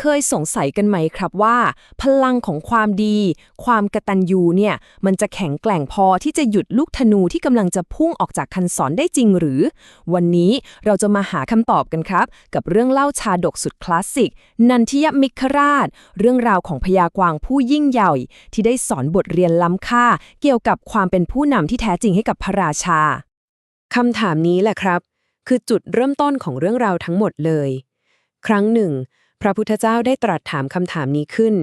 เคยสงสัยกันไหมครับว่า พลังของความดี ความกระตัญญูเนี่ย มันจะแข็งแกร่งพอที่จะหยุดลูกธนูที่กำลังจะพุ่งออกจากคันศรได้จริงหรือ วันนี้เราจะมาหาคำตอบกันครับ กับเรื่องเล่าชาดกสุดคลาสสิก นันทิยมิคราช เรื่องราวของพญากวางผู้ยิ่งใหญ่ที่ได้สอนบทเรียนล้ำค่า เกี่ยวกับความเป็นผู้นำที่แท้จริงให้กับพระราชาคำถามนี้แหละครับ คือจุดเริ่มต้นของเรื่องราวทั้งหมดเลย ครั้งหนึ่ง พระพุทธเจ้าได้ตรัสถามคำถามนี้ขึ้น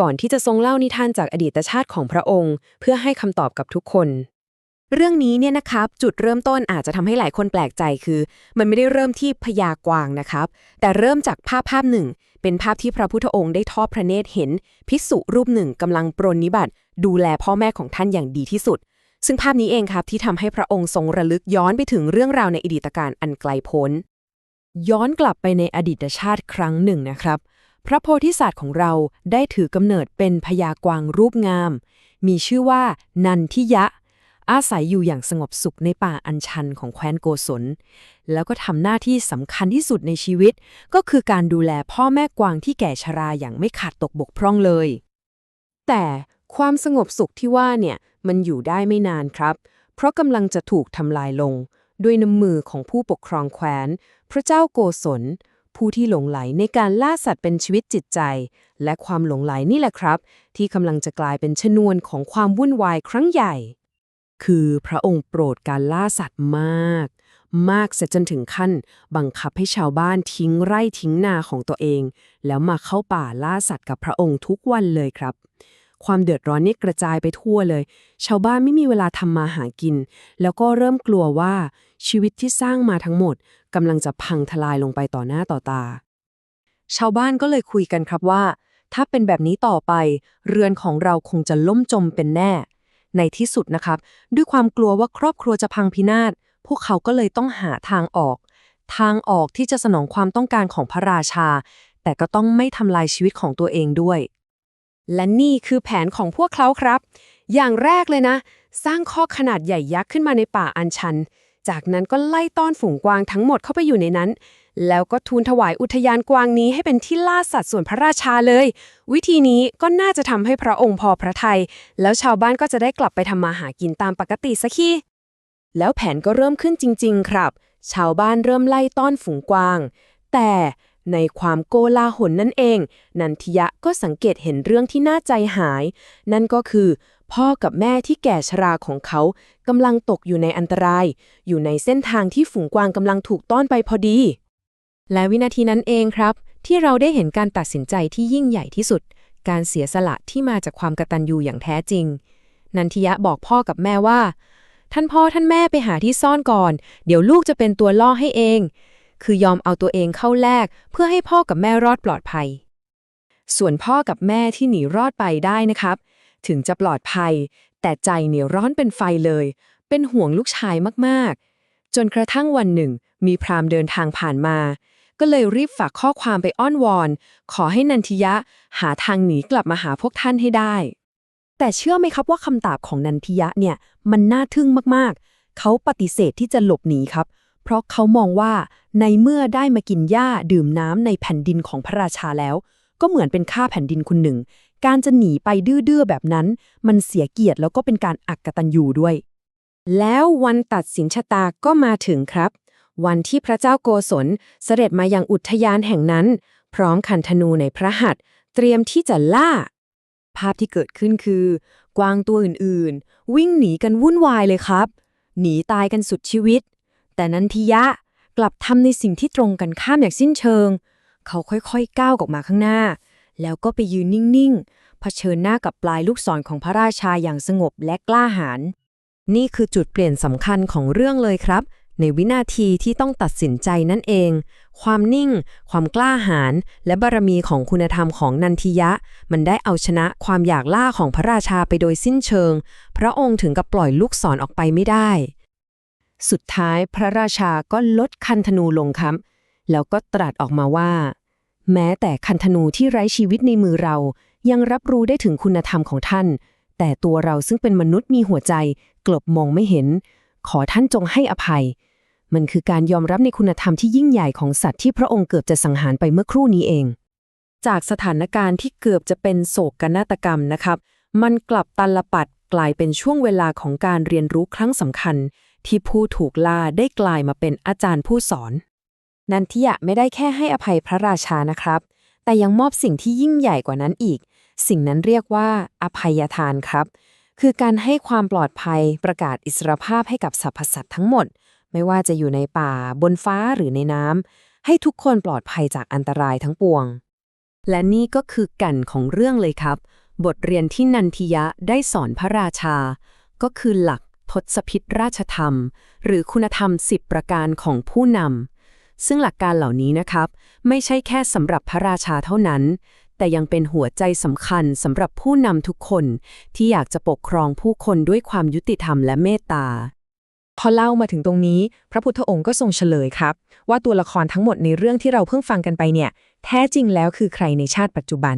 ก่อนที่จะทรงเล่านิทานจากอดีตชาติของพระองค์ เพื่อให้คำตอบกับทุกคน เรื่องนี้เนี่ยนะครับ จุดเริ่มต้นอาจจะทำให้หลายคนแปลกใจคือ มันไม่ได้เริ่มที่พญากวางนะครับ แต่เริ่มจากภาพภาพหนึ่ง เป็นภาพที่พระพุทธองค์ได้ทอดพระเนตรเห็น ภิกษุรูปหนึ่งกำลังปรนนิบัติ ดูแลพ่อแม่ของท่านอย่างดีที่สุด ซึ่งภาพนี้เองครับที่ทำให้พระองค์ทรงระลึกย้อนไปถึงเรื่องราวในอดีตการอันไกลโพ้น ย้อนกลับไปในอดีตชาติครั้งหนึ่งนะครับ พระโพธิสัตว์ของเราได้ถือกำเนิดเป็นพญากวางรูปงาม มีชื่อว่านันทิยะ อาศัยอยู่อย่างสงบสุขในป่าอันชันของแคว้นโกศล แล้วก็ทำหน้าที่สำคัญที่สุดในชีวิต ก็คือการดูแลพ่อแม่กวางที่แก่ชราอย่างไม่ขาดตกบกพร่องเลย แต่ความสงบสุขที่ว่าเนี่ยมันอยู่ได้ไม่นานครับ เพราะกำลังจะถูกทำลายลง ด้วยน้ำมือของผู้ปกครองแคว้น พระเจ้าโกศล ผู้ที่หลงไหลในการล่าสัตว์เป็นชีวิตจิตใจ และความหลงไหลนี่แหละครับ ที่กำลังจะกลายเป็นชนวนของความวุ่นวายครั้งใหญ่ คือพระองค์โปรดการล่าสัตว์มาก มากเสียจนถึงขั้น บังคับให้ชาวบ้านทิ้งไร่ทิ้งนาของตัวเอง แล้วมาเข้าป่าล่าสัตว์กับพระองค์ทุกวันเลยครับ ความเดือดร้อนนี่กระจายไปทั่วเลย ชาวบ้านไม่มีเวลาทำมาหากิน แล้วก็เริ่มกลัวว่าชีวิตที่สร้างมาทั้งหมดกำลังจะพังทลายลงไปต่อหน้าต่อตา ชาวบ้านก็เลยคุยกันครับว่า ถ้าเป็นแบบนี้ต่อไป เรือนของเราคงจะล่มจมเป็นแน่ ในที่สุดนะครับ ด้วยความกลัวว่าครอบครัวจะพังพินาศพวกเขาก็เลยต้องหาทางออก ทางออกที่จะสนองความต้องการของพระราชา แต่ก็ต้องไม่ทำลายชีวิตของตัวเองด้วย และนี่คือแผนของพวกเขาครับ อย่างแรกเลยนะ สร้างข้อขนาดใหญ่ยักษ์ขึ้นมาในป่าอันชัน จากนั้นก็ไล่ต้อนฝูงกวางทั้งหมดเข้าไปอยู่ในนั้น แล้วก็ทูลถวายอุทยานกวางนี้ให้เป็นที่ล่าสัตว์ส่วนพระราชาเลย วิธีนี้ก็น่าจะทำให้พระองค์พอพระทยัยแล้วชาวบ้านก็จะได้กลับไปทำมาหากินตามปกติสักทีแล้วแผนก็เริ่มขึ้นจริง ๆ ครับ ชาวบ้านเริ่มไล่ต้อนฝูงกวาง แต่ ในความโกลาหลนั่นเอง นันทิยะก็สังเกตเห็นเรื่องที่น่าใจหาย นั่นก็คือ พ่อกับแม่ที่แก่ชราของเขากำลังตกอยู่ในอันตราย อยู่ในเส้นทางที่ฝูงกวางกำลังถูกต้อนไปพอดี และวินาทีนั้นเองครับ ที่เราได้เห็นการตัดสินใจที่ยิ่งใหญ่ที่สุด การเสียสละที่มาจากความกตัญญูอย่างแท้จริง นันทิยะบอกพ่อกับแม่ว่า ท่านพ่อท่านแม่ไปหาที่ซ่อนก่อน เดี๋ยวลูกจะเป็นตัวล่อให้เอง คือยอมเอาตัวเองเข้าแลกเพื่อให้พ่อกับแม่รอดปลอดภัย ส่วนพ่อกับแม่ที่หนีรอดไปได้นะครับ ถึงจะปลอดภัย แต่ใจเหนี่ยร้อนเป็นไฟเลย เป็นห่วงลูกชายมากๆ จนกระทั่งวันหนึ่ง มีพราหมณ์เดินทางผ่านมา ก็เลยรีบฝากข้อความไปอ้อนวอน ขอให้นันทิยะหาทางหนีกลับมาหาพวกท่านให้ได้ แต่เชื่อไหมครับว่าคำตอบของนันทิยะเนี่ยมันน่าทึ่งมากๆ เขาปฏิเสธที่จะหลบหนีครับ เพราะเขามองว่าในเมื่อได้มากินหญ้าดื่มน้ำในแผ่นดินของพระราชาแล้ว ก็เหมือนเป็นข้าแผ่นดินคนหนึ่ง การจะหนีไปดื้อๆแบบนั้น มันเสียเกียรติแล้วก็เป็นการอักตันยูด้วย แล้ววันตัดสินชะตาก็มาถึงครับ วันที่พระเจ้าโกศลเสด็จมายังอุทยานแห่งนั้น พร้อมคันธนูในพระหัตถ์เตรียมที่จะล่า ภาพที่เกิดขึ้นคือกวางตัวอื่นๆ วิ่งหนีกันวุ่นวายเลยครับ หนีตายกันสุดชีวิต แต่นันทิยะกลับทำในสิ่งที่ตรงกันข้ามอย่างสิ้นเชิง เขาค่อยๆก้าวออกมาข้างหน้า แล้วก็ไปยืนนิ่งๆเผชิญหน้ากับปลายลูกศรของพระราชาอย่างสงบและกล้าหาญนี่คือจุดเปลี่ยนสำคัญของเรื่องเลยครับ ในวินาทีที่ต้องตัดสินใจนั่นเอง ความนิ่ง ความกล้าหาญและบารมีของคุณธรรมของนันทิยะ มันได้เอาชนะความอยากล่าของพระราชาไปโดยสิ้นเชิง พระองค์ถึงกับปล่อยลูกศรออกไปไม่ได้ สุดท้ายพระราชาก็ลดคันธนูลงครับ แล้วก็ตรัสออกมาว่า แม้แต่คันธนูที่ไร้ชีวิตในมือเรา ยังรับรู้ได้ถึงคุณธรรมของท่าน แต่ตัวเราซึ่งเป็นมนุษย์มีหัวใจ กลบมองไม่เห็น ขอท่านจงให้อภัย มันคือการยอมรับในคุณธรรมที่ยิ่งใหญ่ของสัตว์ที่พระองค์เกือบจะสังหารไปเมื่อครู่นี้เอง จากสถานการณ์ที่เกือบจะเป็นโศกนาฏกรรมนะครับ มันกลับตันลปัดกลายเป็นช่วงเวลาของการเรียนรู้ครั้งสำคัญ ที่ผู้ถูกล่าได้กลายมาเป็นอาจารย์ผู้สอน นันทิยะไม่ได้แค่ให้อภัยพระราชานะครับ แต่ยังมอบสิ่งที่ยิ่งใหญ่กว่านั้นอีก สิ่งนั้นเรียกว่า อภัยทานครับ คือการให้ความปลอดภัยประกาศอิสรภาพให้กับสรรพสัตว์ทั้งหมด ไม่ว่าจะอยู่ในป่าบนฟ้าหรือในน้ำให้ทุกคนปลอดภัยจากอันตรายทั้งปวง และนี่ก็คือกันของเรื่องเลยครับ บทเรียนที่นันทิยะได้สอนพระราชา ก็คือหลัก ทศพิษราชธรรม หรือคุณธรรม 10 ประการของผู้นำซึ่งหลักการเหล่านี้นะครับ ไม่ใช่แค่สำหรับพระราชาเท่านั้น แต่ยังเป็นหัวใจสำคัญสำหรับผู้นำทุกคน ที่อยากจะปกครองผู้คนด้วยความยุติธรรมและเมตตาพอเล่ามาถึงตรงนี้ พระพุทธองค์ก็ทรงเฉลยครับ ว่าตัวละครทั้งหมดในเรื่องที่เราเพิ่งฟังกันไปเนี่ย แท้จริงแล้วคือใครในชาติปัจจุบัน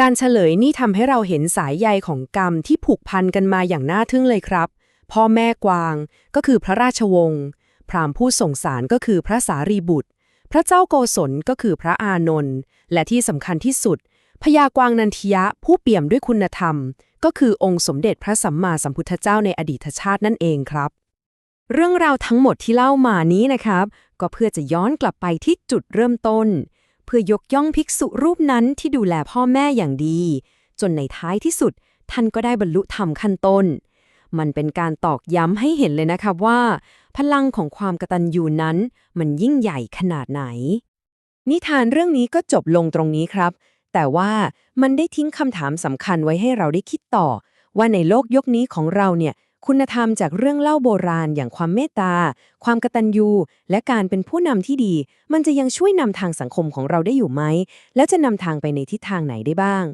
การเฉลยนี่ทำให้เราเห็นสายใยของกรรมที่ผูกพันกันมาอย่างน่าทึ่งเลยครับ พ่อแม่กวางก็คือพระราชวงศ์ พราหมณ์ผู้ส่งสารก็คือพระสารีบุตร พระเจ้าโกศลก็คือพระอานนท์และที่สำคัญที่สุดพญากวางนันทิยะผู้เปี่ยมด้วยคุณธรรม ก็คือองค์สมเด็จพระสัมมาสัมพุทธเจ้าในอดีตชาตินั่นเองครับ เรื่องราวทั้งหมดที่เล่ามานี้นะครับ ก็เพื่อจะย้อนกลับไปที่จุดเริ่มต้น เพื่อยกย่องภิกษุรูปนั้นที่ดูแลพ่อแม่อย่างดี จนในท้ายที่สุด ท่านก็ได้บรรลุธรรมขั้นต้น มันเป็นการตอกย้ำให้เห็นเลยนะครับว่า พลังของความกตัญญูนั้น มันยิ่งใหญ่ขนาดไหน นิทานเรื่องนี้ก็จบลงตรงนี้ครับ แต่ว่ามันได้ทิ้งคำถามสำคัญไว้ให้เราได้คิดต่อ ว่าในโลกยกนี้ของเราเนี่ย คุณธรรมจากเรื่องเล่าโบราณอย่างความเมตตา ความกตัญญู และการเป็นผู้นำที่ดี มันจะยังช่วยนำทางสังคมของเราได้อยู่ไหม แล้วจะนำทางไปในทิศทางไหนได้บ้าง